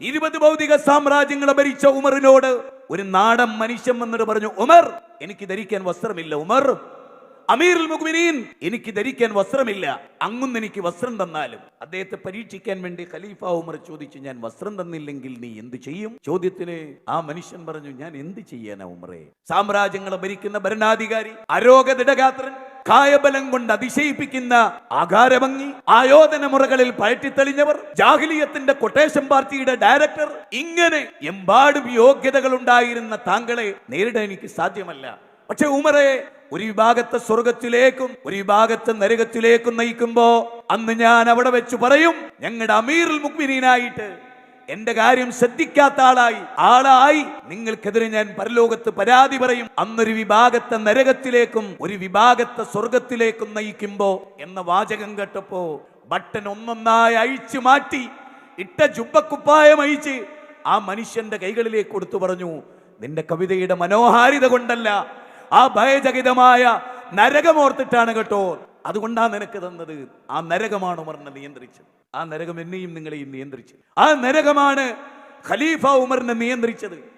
ഇരുപത് ഭൗതിക സാമ്രാജ്യങ്ങളെ ഭരിച്ച ഉമറിനോട് ഒരു നാടൻ മനുഷ്യൻ വന്നിട്ട് പറഞ്ഞു ഉമർ എനിക്ക് ധരിക്കാൻ വസ്ത്രമില്ല ഉമർ. അമീർ മുഖ്മിനീൻ എനിക്ക് ധരിക്കാൻ വസ്ത്രമില്ല. അങ്ങുന്ന് എനിക്ക് വസ്ത്രം തന്നാലും. അദ്ദേഹത്തെ പരീക്ഷിക്കാൻ വേണ്ടി ഖലീഫ ഉമർ ചോദിച്ചു ഞാൻ വസ്ത്രം തന്നില്ലെങ്കിൽ നീ എന്ത് ചെയ്യും? ചോദ്യത്തിന് ആ മനുഷ്യൻ പറഞ്ഞു ഞാൻ എന്ത് ചെയ്യാനാ ഉമറെ? സാമ്രാജ്യങ്ങളെ ഭരിക്കുന്ന ഭരണാധികാരി അരോഗ അരോഗതിടഗാത്രൻ കായബലം കൊണ്ട് അതിശയിപ്പിക്കുന്ന ആകാരഭംഗി ആയോധന മുറകളിൽ പയറ്റിത്തെളിഞ്ഞവർ ജാഹിലിയത്തിന്റെ കൊട്ടേഷൻ പാർട്ടിയുടെ ഡയറക്ടർ ഇങ്ങനെ എമ്പാടും യോഗ്യതകൾ ഉണ്ടായിരുന്ന താങ്കളെ നേരിടാൻ എനിക്ക് സാധ്യമല്ല. പക്ഷെ ഉമറെ ഒരു വിഭാഗത്തെ സ്വർഗത്തിലേക്കും ഒരു വിഭാഗത്തെ നരകത്തിലേക്കും നയിക്കുമ്പോ അന്ന് ഞാൻ അവിടെ വെച്ച് പറയും ഞങ്ങളുടെ അമീറുൽ മുക്മിനീനായിട്ട് എന്റെ കാര്യം ശ്രദ്ധിക്കാത്ത ആളായി. ആളായി. നിങ്ങൾക്കെതിരെ ഞാൻ പരലോകത്ത് പരാതി പറയും. അന്നൊരു വിഭാഗത്തെ നരകത്തിലേക്കും ഒരു വിഭാഗത്തെ സ്വർഗത്തിലേക്കും നയിക്കുമ്പോ എന്ന വാചകം കേട്ടപ്പോ ബട്ടൻ ഒന്നൊന്നായി അഴിച്ചു മാറ്റി ഇട്ട ജുബക്കുപ്പായം അഴിച്ച് ആ മനുഷ്യന്റെ കൈകളിലേക്ക് കൊടുത്തു പറഞ്ഞു നിന്റെ കവിതയുടെ മനോഹാരിത കൊണ്ടല്ല ആ ഭയചകിതമായ നരകമോർത്തിട്ടാണ് കേട്ടോ അതുകൊണ്ടാണ് നിനക്ക് തന്നത് ആ നരകമാണ് ഉമറിനെ നിയന്ത്രിച്ചത്. ആ നരകം എന്നെയും നിങ്ങളെയും നിയന്ത്രിച്ചത്. ആ നരകമാണ് ഖലീഫ ഉമറിനെ നിയന്ത്രിച്ചത്.